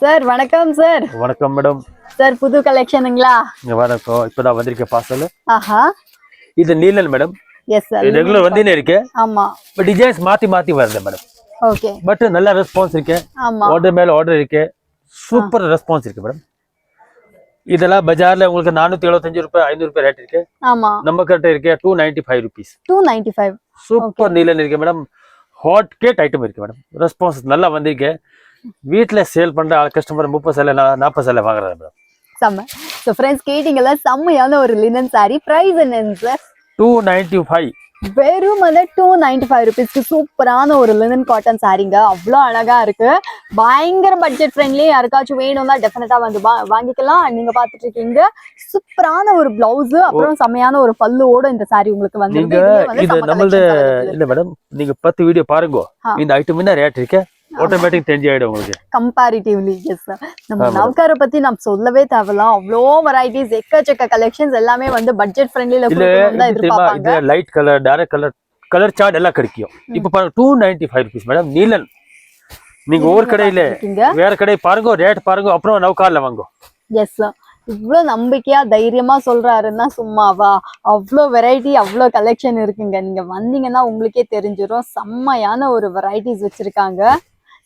Sir வணக்கம் sir. வணக்கம் madam. Sir புது கலெக்ஷனுங்களா வணக்கம் இப்பதான் வந்திருக்க பார்சல் ஆஹா. இது linen madam. Yes sir regular வந்துனே இருக்கு. ஆமா. டிசைன்ஸ் மாத்தி மாத்தி வருது மேடம். ஓகே பட் நல்ல ரெஸ்பான்ஸ் இருக்கு. ஆமா. ஆர்டர் மேல ஆர்டர் இருக்கு. சூப்பர் ரெஸ்பான்ஸ் இருக்கு மேடம். இதெல்லாம் பஜார்ல உங்களுக்கு நானூத்தி எழுபத்தஞ்சு ரூபாய் ஐநூறு ரூபாய் ரேட் இருக்கு. ஆமா. நம்ம கிட்ட இருக்கு two ninety five rupees two ninety five super linen இருக்கு மேடம். ஹாட் கேட் ஐட்டம் இருக்கு மேடம். ரெஸ்பான்ஸ் நல்லா வந்திருக்கு. வீட்ல சேல் பண்ற கஸ்டமர் முப்பது சேலை நாற்பது சேலை மேடம் செம்ம. ஸோ ஃப்ரெண்ட்ஸ் கேட்டிங்கல்ல செம்மையான ஒரு லினன் சாரி ப்ரைஸ் என்னங்க சார் டூ நைன்டி ஃபைவ் வெறும் வந்து டூ நைன்டி ஃபைவ் ருபீஸ்க்கு சூப்பரான ஒரு லினன் காட்டன் சாரீங்க அவ்வளோ அழகா இருக்கு. பயங்கர பட்ஜெட் ஃப்ரெண்ட்லி யாருக்காச்சும் வேணும்னா டெஃபினட்டா வந்து வாங்கிக்கலாம். நீங்க பாத்துட்டு இருக்கீங்க சூப்பரான ஒரு பிளவுஸ் அப்புறம் செம்மையான ஒரு பல்லுவோட இந்த சாரி உங்களுக்கு வந்து இது நம்மளது இல்ல மேடம் நீங்க பத்து வீடியோ பாருங்க. இந்த ஐட்டம் என்ன ரேட் இருக்கு? ஆட்டோமேட்டிக் தெரிஞ்சு ஆயிடும் உங்களுக்கு. கம்பேரிட்டிவ்லி எஸ் நம்ம. நவ்கார பத்தி நம்ம சொல்லவே தேவையில்ல. அவ்வளோ வெரைட்டிஸ் எக்கச்சக்க கலெக்ஷன்ஸ் எல்லாமே வந்து பட்ஜெட் ஃப்ரெண்ட்லில தெரியுமா? எதிர்பார்ப்பாங்க. இது light colour dark colour colour chart எல்லாம் கிடைக்கும். இப்ப பாருங்க two ninety five rupees madam linen நீங்க ஒவ்வொரு கடையில வேற கடை பாருங்க ரேட் பாருங்க அப்புறம் நவுகார்ல வாங்க. எஸ் இவ்வளோ நம்பிக்கையா தைரியமா சொல்றாருன்னா சும்மாவா? அவ்வளோ வெரைட்டி அவ்வளோ கலெக்ஷன் இருக்குங்க. நீங்க வந்தீங்கன்னா உங்களுக்கே தெரிஞ்சிடும் செம்மையான ஒரு வெரைட்டிஸ் வச்சிருக்காங்க.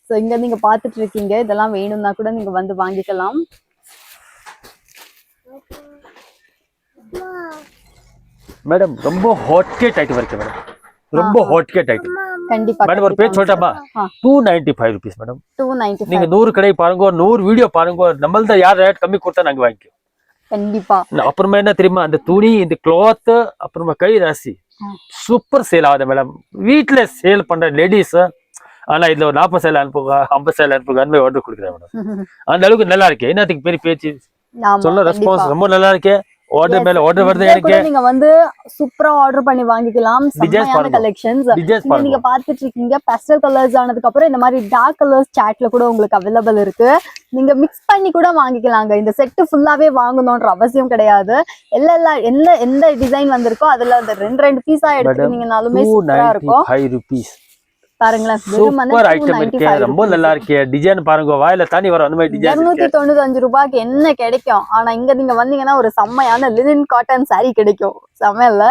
ஸோ இங்க நீங்க பார்த்துட்டு இருக்கீங்க இதெல்லாம் வேணும்னா கூட நீங்க வந்து வாங்கிக்கலாம். மேடம் ரொம்ப ஹாட் கேட் ஐட்டம் இருக்கு மேடம். ரொம்ப ஹாட் கேட் ஐட்டம் கண்டிப்பா மேடம் ஒரு பேர் சொல்லட்டாமா. Two ninety five rupees madam. Two ninety நீங்க நூறு கடை பாருங்க நூறு வீடியோ பாருங்க நம்மள்த யார் ரேட் கம்மி கொடுத்தா நாங்க வாங்கிக்கோ கண்டிப்பா. அப்புறமா என்ன தெரியுமா? அந்த துணி இந்த கிளாத் அப்புறமா கை ராசி. சூப்பர் சேல் ஆகுது மேடம். வீட்ல சேல் பண்ற லேடிஸ் ஆனா இதுல ஒரு நாற்பது சேலை அனுப்புங்க ஐம்பது சேலை அனுப்புங்க அந்த மாதிரி ஆர்டர் கொடுக்குறேன் மேடம் அந்த அளவுக்கு நல்லா இருக்கு. என்னத்துக்கு பெரிய பேச்சு? சொல்ல. ரெஸ்பான்ஸ் ரொம்ப நல்லா இருக்கு. ஆர்டர். மேல ஆர்டர் வருது எனக்கு. நீங்க வந்து சூப்பரா ஆர்டர் பண்ணி வாங்கிக்கலாம். செம்மையான. கலெக்ஷன்ஸ் நீங்க பாருங்க. பாத்துட்டு இருக்கீங்க பேஸ்டல் கலர்ஸ் ஆனதுக்கு அப்புறம் இந்த மாதிரி டார்க் கலர்ஸ் சாட்ல கூட உங்களுக்கு அவைலபிள் இருக்கு. நீங்க மிக்ஸ் பண்ணி கூட வாங்கிக்கலாங்க. இந்த செட்டு ஃபுல்லாவே வாங்கணும்ன்ற அவசியம் கிடையாது. எல்லா எல்லா எந்த எந்த டிசைன் வந்திருக்கோ அதுல அந்த ரெண்டு ரெண்டு பீஸா எடுத்துக்கிட்டீங்கனாலுமே டூ சூப்பரா இருக்கும். பாருங்களேன். வெறும் வந்து சூப்பர் ஐட்டம் இருக்கு. 295 ரொம்ப நல்லா இருக்கு. டிசைன் பாருங்க. வாயில தண்ணி வரும். அந்த மாதிரி டிசைன் இருநூத்தி இருக்கு. தொண்ணூத்தி அஞ்சு ரூபாய்க்கு என்ன கிடைக்கும்? ஆனா இங்க நீங்க வந்தீங்கன்னா ஒரு செம்மையான லினன் காட்டன் saree கிடைக்கும். செம்மையில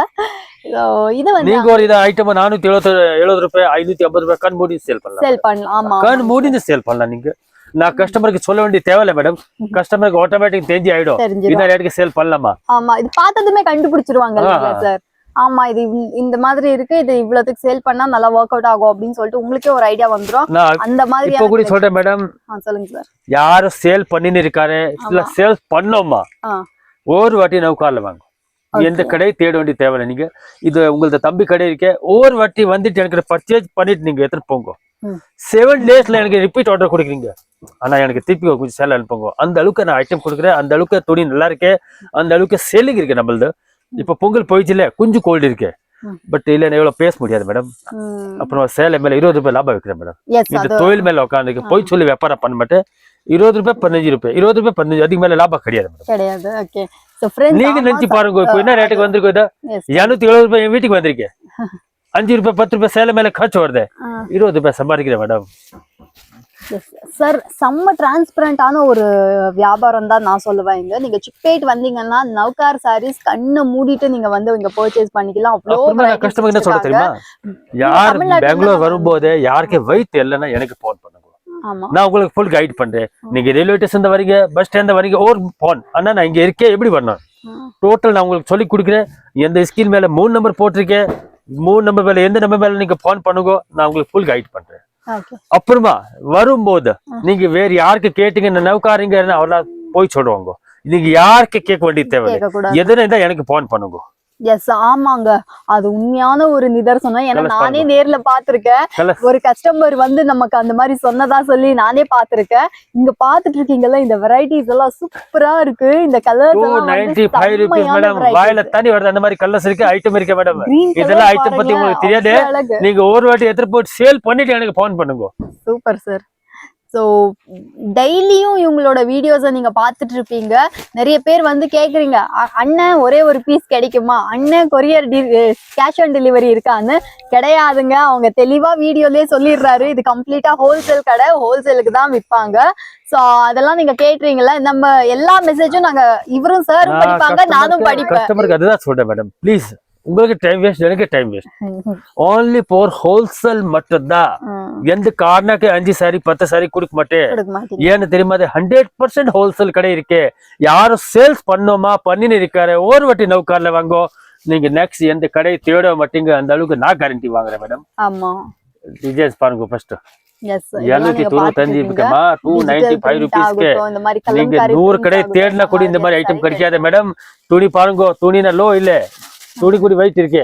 இது வந்து நீங்க ஒரு இது ஐட்டம் நானூத்தி எழுபத்தி எழுபது ரூபாய் ஐநூத்தி ஐம்பது ரூபாய் கண் மூடி சேல் பண்ணலாம். சேல் பண்ணலாம். ஆமா கண் மூடின்னு சேல் பண்ணலாம் நீங்க. நான் கஸ்டமருக்கு சொல்ல வேண்டிய தேவையில்ல மேடம் கஸ்டமருக்கு ஆட்டோமேட்டிக் தெரிஞ்சு ஆயிடும் இந்த ரேட்டுக்கு சேல் பண்ணலாமா? ஆமா இது பார்த்ததுமே கண்டுபிடிச்சிருவாங்க. சார் ஆமா இது இந்த- மாதிரி இருக்கு இது இவ்வளவுக்கு சேல் பண்ணா நல்லா ஒர்க் அவுட் ஆகும் அப்படின்னு சொல்லிட்டு உங்களுக்கே ஒரு ஐடியா வந்துரும். அந்த மாதிரி இப்ப கூட சொல்றேன் மேடம் சொல்லுங்க சார் யாரும் சேல் பண்ணின்னு இருக்காரு இல்ல. சேல் பண்ணோமா. ஒரு வாட்டி நவுக்கார்ல வாங்க. எந்த கடை தேட வேண்டிய தேவையில்லை நீங்க இது உங்களது தம்பி கடை இருக்கே ஒவ்வொரு வாட்டி வந்துட்டு எனக்கு பர்ச்சேஸ் பண்ணிட்டு நீங்க எடுத்துட்டு போங்க. செவன் டேஸ்ல எனக்கு ரிப்பீட் ஆர்டர் கொடுக்குறீங்க. ஆனா எனக்கு திருப்பி கொஞ்சம் சேல் அனுப்புங்க. அந்த அளவுக்கு நான் ஐட்டம் கொடுக்குறேன். அந்த அளவுக்கு துணி நல்லா இருக்கு. அந்த அளவுக்கு செல்லிங் இருக்கு நம்மளது. இப்ப பொங்கல் போயிடுச்சுல கொஞ்சம் கோல்டு இருக்கு. பட் இல்ல எவ்வளவு பேச முடியாது மேடம் அப்புறம் சேலை மேல இருபது ரூபாய் லாபம் வைக்கிறேன் மேடம் இந்த தொழில் மேல உட்காந்துருக்கு போய் சொல்லி வியாபாரம் பண்ண மாட்டேன். இருபது ரூபாய் பதினஞ்சு ரூபாய். இருபது ரூபாய் பதினஞ்சு அதுக்கு மேல லாபம் கிடையாது மேடம் கிடையாது. நீங்க நினைச்சு பாருங்க என்ன ரேட்டுக்கு வந்திருக்கோ இருநூத்தி எழுபது ரூபாய் என் வீட்டுக்கு வந்திருக்கேன் அஞ்சு ரூபாய் பத்து ரூபாய் சேலை மேல காய்ச்சி வருது. இருபது ரூபாய் சம்பாதிக்கிறேன் மேடம் சார் செம்ம டிரான்ஸ்பரண்டான ஒரு வியாபாரம் தான் நான் சொல்லுவேன் இங்க. நீங்க சிப்பேட் வந்தீங்கன்னா நவ்கார் சாரீஸ் கண்ணை மூடிட்டு நீங்க வந்து இங்க பர்ச்சேஸ் பண்ணிக்கலாம். அவ்வளோ கஸ்டமர் என்ன சொல்ல தெரியுமா? யார் பெங்களூர் வரும்போது யாருக்கு வயிற்று இல்லைன்னா எனக்கு போன் பண்ணுங்க. நான் உங்களுக்கு ஃபுல் கைட் பண்றேன். நீங்க ரயில்வே ஸ்டேஷன் வரீங்க பஸ் ஸ்டாண்ட் வரீங்க ஒரு போன் அண்ணா நான் இங்க இருக்கேன் எப்படி ம். டோட்டல் நான் உங்களுக்கு சொல்லி கொடுக்குறேன். எந்த ஸ்கீம் மேல மூணு நம்பர் போட்டிருக்கேன். மூணு நம்பர் மேல எந்த நம்பர் மேல நீங்க போன் பண்ணுங்க நான் உங்களுக்கு ஃபுல் கைட் பண்றேன். அப்புறமா வரும்போது நீங்க வேற யாருக்கு கேட்டீங்க? நவுக்காரீங்க அவர்லாம் போய் சொல்லுவாங்க. நீங்க யாருக்கு கேட்க வேண்டியது தேவை எதுனா இருந்தா எனக்கு போன் பண்ணுங்க. எஸ் ஆமாங்க. அது உண்மையான ஒரு நிதர்சனம். ஏன்னா நானே. நேர்ல பாத்திருக்கேன். ஒரு கஸ்டமர் வந்து நமக்கு அந்த மாதிரி சொன்னதா சொல்லி நானே பாத்திருக்கேன் இங்க பாத்துட்டு இருக்கீங்கல்ல இந்த வெரைட்டிஸ் எல்லாம் சூப்பரா இருக்கு. இந்த மேடம் வாயில தண்ணி வருது அந்த மாதிரி கலர்ஸ் இருக்கு ஐட்டம் இருக்கு மேடம் இதெல்லாம் item பத்தி உங்களுக்கு தெரியாது? நீங்க ஒரு வாட்டி எடுத்துட்டு போட்டு சேல் பண்ணிட்டு எனக்கு போன் பண்ணுங்க. சூப்பர் சார் ஸோ டெய்லியும் இவங்களோட வீடியோஸை நீங்க பார்த்துட்டு இருப்பீங்க நிறைய பேர் வந்து கேக்குறீங்க "அ- அண்ணன் ஒரே ஒரு பீஸ் கிடைக்குமா? அண்ணன் கொரியர் கேஷ் ஆன் டெலிவரி இருக்கான்னு. கிடையாதுங்க. அவங்க தெளிவா வீடியோலயே சொல்லிடுறாரு. இது கம்ப்ளீட்டா ஹோல்சேல் கடை. ஹோல்சேலுக்கு தான் விற்பாங்க ஸோ அதெல்லாம் நீங்க கேட்டுறீங்களா நம்ம எல்லா மெசேஜும் நாங்க இவரும் சாரும் படிப்பாங்க நானும் படிப்பேன். அதுதான் சொல்றேன் மேடம் ப்ளீஸ் உங்களுக்கு டைம் வேஸ்ட் எனக்கு time waste only for wholesale மட்டும்தான் எந்த காரணக்கு அஞ்சு சாரி பத்து சாரி கொடுக்க மாட்டேன் ஏன்னு தெரியுமா? அது ஹண்ட்ரட் பர்சன்ட் ஹோல்சேல் கடை இருக்கு. யாரும் சேல்ஸ் பண்ணோமா பண்ணின்னு இருக்காரு. ஒரு வாட்டி நௌக்கார்ல வாங்கோ. நீங்க நெக்ஸ்ட் எந்த கடை தேட மாட்டீங்க அந்த அளவுக்கு நான் கேரண்டி வாங்குறேன் மேடம் ஆமா. டிஜைன்ஸ் பாருங்க ஃபர்ஸ்ட் எழுநூத்தி தொண்ணூத்தஞ்சு இருக்குமா டூ நைன்டி ஃபைவ் ருபீஸ்க்கு நீங்க நூறு கடை தேடினா கூட இந்த மாதிரி ஐட்டம் கிடைக்காத மேடம் துணி பாருங்க துணினா லோ இல்ல. துணி கூட வெயிட் இருக்கு.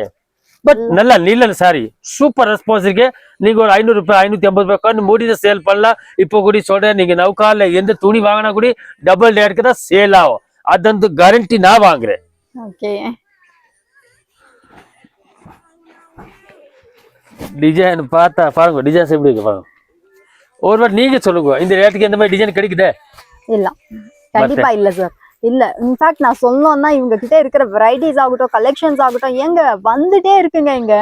பட் நல்லா நீலன் சாரி சூப்பர் ரெஸ்பான்ஸ் இருக்கு. நீங்க ஒரு ஐநூறு ரூபாய் ஐநூத்தி ஐம்பது ரூபாய் உட்காந்து மூடி சேல் பண்ணலாம். இப்போ கூட சொல்றேன் நீங்க நவுகால எந்த துணி வாங்கினா கூட டபுள் ரேட்டுக்கு தான் சேல் ஆகும். அದಂತೂ கேரண்டி நான் வாங்குறேன். டிசைன் பார்த்தா பாருங்க டிசைன்ஸ் எப்படி இருக்கு பாருங்க. ஒரு வாட்டி நீங்க சொல்லுங்க இந்த ரேட்டுக்கு எந்த மாதிரி டிசைன் கிடைக்குதே? இல்ல. கண்டிப்பா இல்ல சார் இல்லை இன்ஃபேக்ட் நான் சொல்லணும்னா இவங்க கிட்ட இருக்கிற வெரைட்டிஸ் ஆகட்டும் கலெக்ஷன்ஸ் ஆகட்டும் எங்க வந்துட்டே இருக்குங்க இங்க.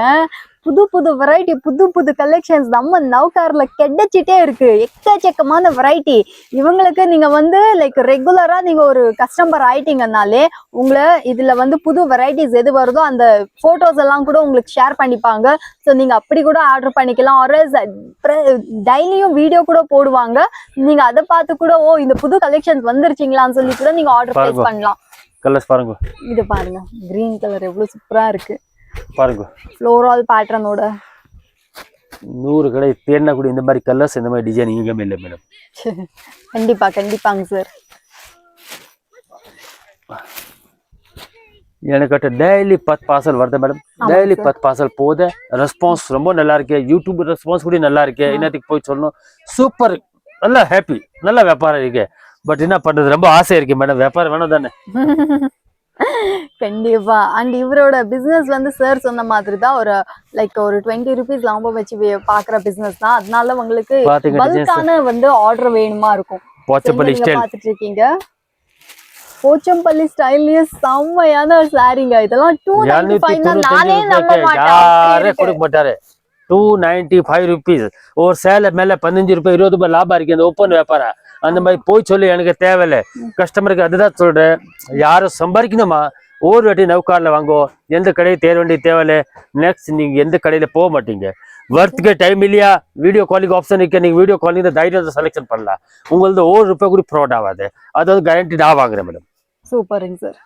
புது புது வெரைட்டி புது புது கலெக்ஷன்ஸ் நம்ம நவ்கார்ல கிடைச்சிட்டே இருக்கு. எக்கச்சக்கமான வெரைட்டி இவங்களுக்கு நீங்க வந்து லைக் ரெகுலரா நீங்க ஒரு கஸ்டமர் ஆயிட்டீங்கனாலே உங்களை இதுல வந்து புது வெரைட்டிஸ் எது வருதோ அந்த போட்டோஸ் எல்லாம் கூட உங்களுக்கு ஷேர் பண்ணிப்பாங்க. ஸோ நீங்க அப்படி கூட ஆர்டர் பண்ணிக்கலாம். ஒரு டெய்லியும் வீடியோ கூட போடுவாங்க. நீங்க அதை பார்த்து கூட ஓ இந்த புது கலெக்ஷன்ஸ் வந்துருச்சுங்களான்னு சொல்லி கூட நீங்க ஆர்டர். பண்ணலாம். கலர்ஸ் பாருங்க. இது பாருங்க. கிரீன் கலர் எவ்வளவு சூப்பரா இருக்கு. பாருங்க. ஃப்ளோரால் பேட்டர்னோட நூறு கடை தேடினா கூட இந்த மாதிரி கலர்ஸ் இந்த மாதிரி டிசைன் எங்கேயுமே இல்லை மேடம் கண்டிப்பா கண்டிப்பாங்க சார் எனக்கிட்ட டெய்லி பத்து பார்சல் வருது மேடம் டெய்லி. பத்து பார்சல் போகுது ரெஸ்பான்ஸ் ரொம்ப நல்லா இருக்கு. யூடியூப் ரெஸ்பான்ஸ் கூட நல்லா இருக்கு. என்னத்துக்கு போய் சொல்லணும்? சூப்பர் நல்லா ஹாப்பி நல்ல வியாபாரம் இருக்கு. பட் என்ன பண்றது? ரொம்ப ஆசை இருக்கு மேடம் வியாபாரம் வேணும் தானே? கண்டிப்பா. அண்ட் இவரோட பிசினஸ் வந்து சார் சொன்ன மாதிரி தான் ஒரு லைக் ஒரு டுவெண்ட்டி ருபீஸ் லாபம் வச்சு பாக்குற பிசினஸ் தான். அதனால உங்களுக்கு பல்கான வந்து ஆர்டர் வேணுமா இருக்கும். பாத்துட்டு இருக்கீங்க போச்சம்பள்ளி ஸ்டைல்லயே செம்மையான சாரீங்க இதெல்லாம் டூ நைன்டி இரநூத்தி ஃபைவ் நானே நம்ப மாட்டேன். கொடுக்க மாட்டாரு. டூ நைன்டி ஃபைவ் ருபீஸ் ஒரு சேலை மேல பதினஞ்சு ரூபாய் இருபது ரூபாய் லாபம் இருக்கு. அந்த ஓப்பன் வியாபாரம் அந்த மாதிரி போய் சொல்லி எனக்கு தேவையில்லை. கஸ்டமருக்கு அதுதான் சொல்றேன். யாரும் சம்பாதிக்கணுமா? ஒரு வாட்டி நவுக்காரில் வாங்குவோம். எந்த கடையை தேட வேண்டிய தேவையில்லை. நெக்ஸ்ட் நீங்கள் எந்த கடையில் போக மாட்டீங்க. ஒர்த்துக்கு டைம் இல்லையா? வீடியோ காலிங் ஆப்ஷன் இருக்கு? நீங்கள் வீடியோ காலிங் தைரியம் செலெக்ஷன் பண்ணலாம். உங்களது ஒரு ரூபாய் கூட ஃப்ராட் ஆகாது. அது வந்து கேரண்டி நான் வாங்குறேன் மேடம் சூப்பருங்க சார்